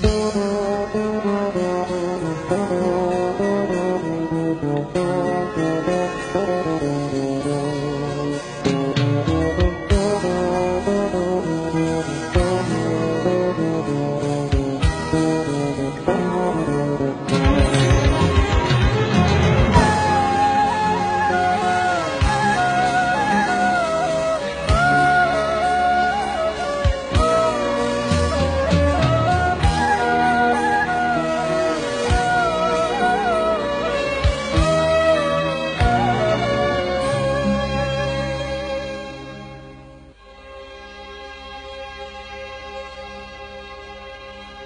Música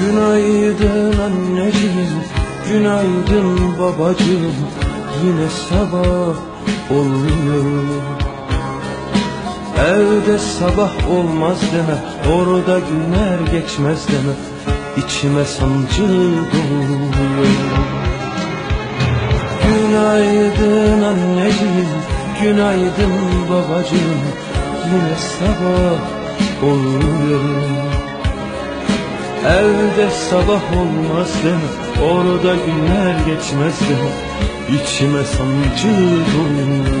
Günaydın anneciğim, günaydın babacığım. Yine sabah oluyor Evde sabah olmaz deme, orada günler geçmez deme. İçime sancı doluyor Günaydın anneciğim, günaydın babacığım. Yine sabah oluyor Evde sabah olmaz deme Orada günler geçmez deme İçime sancı doluyor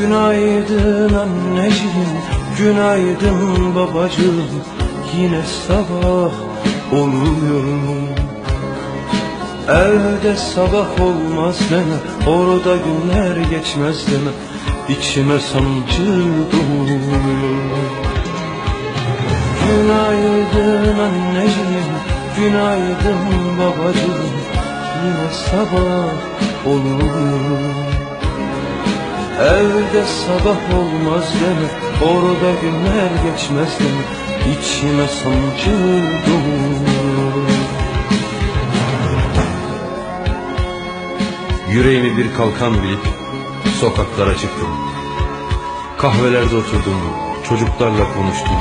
Günaydın anneciğim, günaydın babacığım. Yine sabah oluyor Evde sabah olmaz deme, orada günler geçmez deme. İçime sancı doluyor Günaydın anneciğim, günaydın babacığım. Yine sabah oluyor Evde sabah olmaz deme Orada günler geçmez deme İçime sancı Yüreğimi bir kalkan bilip sokaklara çıktım. Kahvelerde oturdum, çocuklarla konuştum.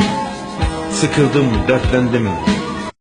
Sıkıldım, dertlendim,